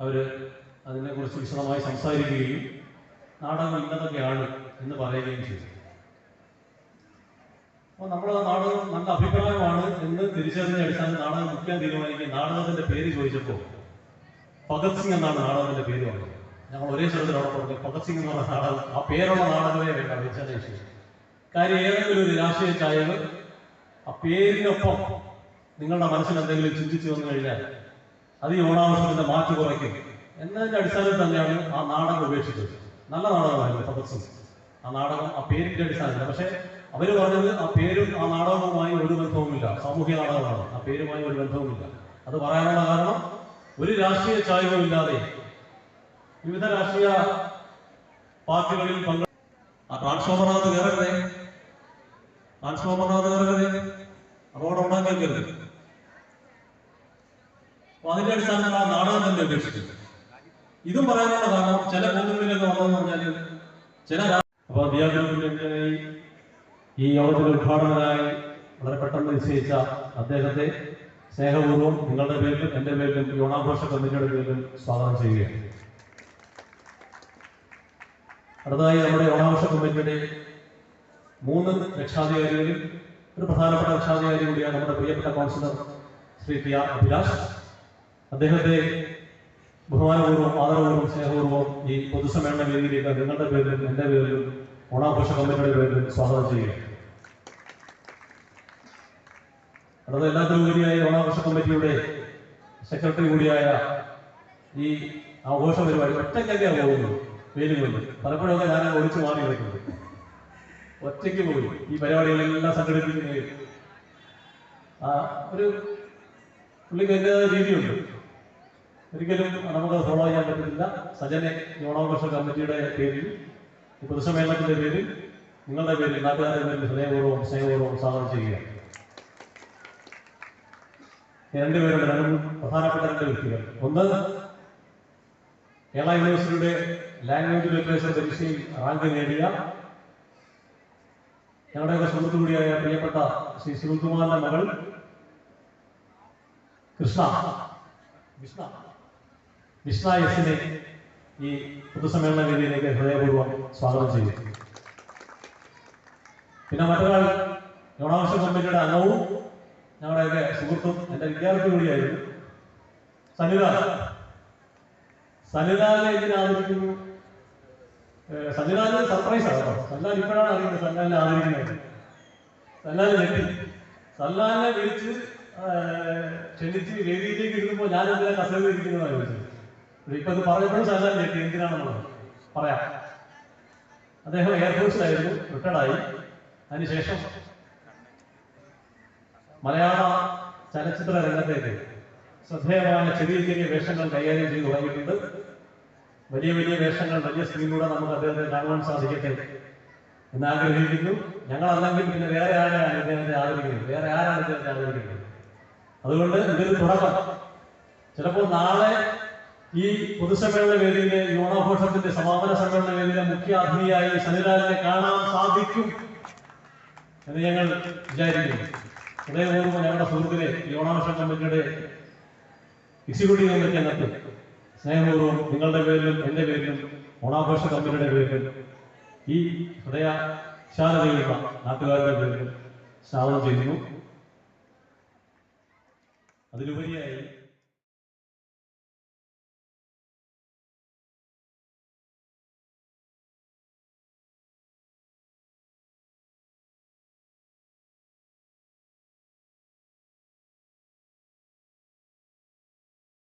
അവർ അതിനെക്കുറിച്ച് വിശദമായി സംസാരിക്കുകയും നാടകം ഇന്നതൊക്കെയാണ് എന്ന് പറയുകയും ചെയ്തു. അപ്പോൾ നമ്മൾ നാടകം നല്ല അഭിപ്രായമാണ് എന്ന് തിരിച്ചറിഞ്ഞ അടിസ്ഥാനത്തിൽ നാടകം മുഖ്യം തീരുമാനിക്കുക. നാടകത്തിന്റെ പേര് ചോദിച്ചപ്പോൾ ഭഗത് സിംഗ് എന്നാണ് നാടകത്തിന്റെ പേര് പറഞ്ഞത്. ഞങ്ങൾ ഒരേ സ്ഥലത്തിൽ അവിടെ പറഞ്ഞു ഭഗത് സിംഗ് എന്ന് പറഞ്ഞ നാടകം ആ പേരുള്ള നാടകമേ വേണ്ട വെച്ചാൽ കാര്യം ഏതെങ്കിലും ഒരു രാഷ്ട്രീയ ചായവ് ആ പേരിനൊപ്പം നിങ്ങളുടെ മനസ്സിൽ എന്തെങ്കിലും ചിന്തിച്ചു വന്നു കഴിഞ്ഞാൽ അത് ഈ ഓണാഘോഷത്തിന്റെ മാറ്റു കുറയ്ക്കും. എന്നതിന്റെ അടിസ്ഥാനത്തിൽ തന്നെയാണ് ആ നാടകം ഉപേക്ഷിച്ചത്. നല്ല നാടകമായിരുന്നു തപസ്സും ആ നാടകം ആ പേരിന്റെ അടിസ്ഥാനത്തിൽ. പക്ഷെ അവർ പറഞ്ഞത് ആ പേരും ആ നാടകവുമായി ഒരു ബന്ധവുമില്ല. സാമൂഹ്യ നാടകമാണ്. ആ പേരുമായി ഒരു ബന്ധവുമില്ല. അത് പറയാനുള്ള കാരണം ഒരു രാഷ്ട്രീയ ചായവും ഇല്ലാതെ വിവിധ രാഷ്ട്രീയ പാർട്ടികളിൽ പങ്കെ ആ ട്രാൻസ്ഫോമറിനകത്ത് കയറരുതേ ട്രാൻസ്ഫോമറിനകത്ത് കയറരുതേ അപകടം അപ്പൊ അതിന്റെ അടിസ്ഥാനത്തിൽ ആ നാടകം തന്നെ ഉപേക്ഷിച്ചു ഇതും പറയാനുള്ള കാരണം ചില ബന്ധങ്ങളിലൊക്കെ വന്നതെന്ന് പറഞ്ഞാൽ ചില അപ്പൊ ദിയാഗ്രൂപ്പിന്റെ ഈ യോഗത്തിൽ ഉദ്ഘാടകനായി വളരെ പെട്ടെന്ന് നിശ്ചയിച്ച അദ്ദേഹത്തെ സ്നേഹപൂർവം നിങ്ങളുടെ പേരിലും എന്റെ പേരിലും യോണാഘോഷ കമ്മിറ്റിയുടെ പേരിലും സ്വാഗതം ചെയ്യുകയാണ്. അടുത്തതായി നമ്മുടെ യോണാഘോഷ കമ്മിറ്റിയുടെ മൂന്ന് രക്ഷാധികാരികളിൽ ഒരു പ്രധാനപ്പെട്ട രക്ഷാധികാരി കൂടിയാണ് നമ്മുടെ പ്രിയപ്പെട്ട councillor Shri P R Abhilash. അദ്ദേഹത്തെ ബഹുമാനപൂർവം ആദരപൂർവം സ്നേഹപൂർവം ഈ പൊതുസമ്മേളന വേദിയിലേക്ക് നിങ്ങളുടെ പേരിലും എന്റെ പേരിലും ഓണാഘോഷ കമ്മിറ്റിയുടെ പേരിലും സ്വാഗതം ചെയ്യുക. അടുത്ത എല്ലാത്തിനും ഉപരിയായി ഓണാഘോഷ കമ്മിറ്റിയുടെ സെക്രട്ടറി കൂടിയായ ഈ ആഘോഷ പരിപാടി ഒറ്റയ്ക്കൊക്കെയാണ് പോകുന്നത്? വേലുകളിൽ പലപ്പോഴൊക്കെ ഞാൻ ഒളിച്ചു മാറി കിടക്കുന്നത് ഒറ്റയ്ക്ക് പോയി. ഈ പരിപാടികളെല്ലാം സംഘടിപ്പിക്കുന്നത് ഒരു പുള്ളിക്ക് അതിന്റെതായ രീതിയുണ്ട്. ഒരിക്കലും നമുക്ക് ഫോളോ ചെയ്യാൻ പറ്റുന്നില്ല. സജനെ ഈ കമ്മിറ്റിയുടെ പേരിൽ പൊതുസമ്മേളനത്തിന്റെ പേരിൽ നിങ്ങളുടെ പേരിൽ നാട്ടുകാരുടെ പേരിൽ ഹൃദയപൂർവം സ്നേഹപൂർവം സ്വാഗതം ചെയ്യുക. രണ്ടുപേരുടെ രണ്ട് പ്രധാനപ്പെട്ട രണ്ട് വ്യക്തികൾ. ഒന്ന് കേരള യൂണിവേഴ്സിറ്റിയുടെ ലാംഗ്വേജ് ലിറ്ററേച്ചർ പരീക്ഷയിൽ റാങ്ക് നേടിയ ഞങ്ങളുടെയൊക്കെ സുഹൃത്തു കൂടിയായ പ്രിയപ്പെട്ട ശ്രീ ശിവകുമാറിന്റെ മകൾ കൃഷ്ണ. വിഷ്ണ വിഷ്ണ എസിനെ ഈ പൊതുസമ്മേളന വേദിയിലേക്ക് ഹൃദയപൂർവം സ്വാഗതം ചെയ്യുന്നു. പിന്നെ മറ്റൊരാൾ യോണാംശ കമ്മിറ്റിയുടെ അംഗവും ഞങ്ങളുടെയൊക്കെ സുഹൃത്തും എന്റെ വിദ്യാർത്ഥി കൂടിയായിരുന്നു. സനിത. സനിതാലെ എന്തിനെ ആദരിക്കുന്നു? ഏഹ് സർപ്രൈസ് ആണ്? സല്ലാൽ ഇപ്പോഴാണ് അറിയുന്നത് സല്ലാലിനെ ആദരിക്കുന്നത്. സല്ലാൽ ഞെട്ടി. സല്ലാലിനെ വിളിച്ച് ക്ഷണിച്ച് വേദിയിലേക്ക് ഇരുന്നപ്പോൾ ഞാൻ എന്തിനാ കസേരയിൽ ഇരിക്കുന്നതാണ് ചോദിച്ചത് ഇപ്പൊ അത് പറഞ്ഞപ്പോഴും സല്ലാൽ ഞെട്ടി എന്തിനാണെന്നുള്ളത് പറയാം. അദ്ദേഹം എയർഫോഴ്സിലായിരുന്നു റിട്ടയർഡായി അതിനുശേഷം മലയാള ചലച്ചിത്ര രംഗത്തേക്ക് ശ്രദ്ധേയമായ ചെറിയ ചെറിയ വേഷങ്ങൾ കൈകാര്യം ചെയ്തു തുടങ്ങിയിട്ടുണ്ട്. വലിയ വലിയ വേഷങ്ങൾ വലിയ സ്ക്രീനിലൂടെ നമുക്ക് അദ്ദേഹത്തെ കാണുവാൻ സാധിക്കട്ടെ എന്ന് ആഗ്രഹിക്കുന്നു. ഞങ്ങളല്ലെങ്കിൽ പിന്നെ വേറെ ആരെയാണ് അദ്ദേഹത്തെ ആദരിക്കുന്നത്? വേറെ ആരാണ് അദ്ദേഹത്തെ ആദരിക്കുന്നത്? അതുകൊണ്ട് ഇതൊരു തുടക്കം. ചിലപ്പോൾ നാളെ ഈ പൊതുസമ്മേളന വേദിയിലെ യോണാഘോഷത്തിന്റെ സമാപന സമ്മേളന വേദിയിലെ മുഖ്യ അതിഥിയായി സനിലാലിനെ കാണാൻ സാധിക്കും എന്ന് ഞങ്ങൾ വിചാരിക്കുന്നു. ഹൃദയപൂർവം ഞങ്ങളുടെ സുഹൃത്തിനെ ഈ ഓണാഘോഷ കമ്മിറ്റിയുടെ എക്സിക്യൂട്ടീവ് കമ്മിറ്റി അംഗത്ത് സ്നേഹപൂർവം നിങ്ങളുടെ പേരിലും എന്റെ പേരിലും ഓണാഘോഷ കമ്മിറ്റിയുടെ പേരിലും ഈ ഹൃദയ ശാലതയുള്ള നാട്ടുകാരുടെ പേരിലും സ്നാപനം ചെയ്യുന്നു. അതിലുപരിയായി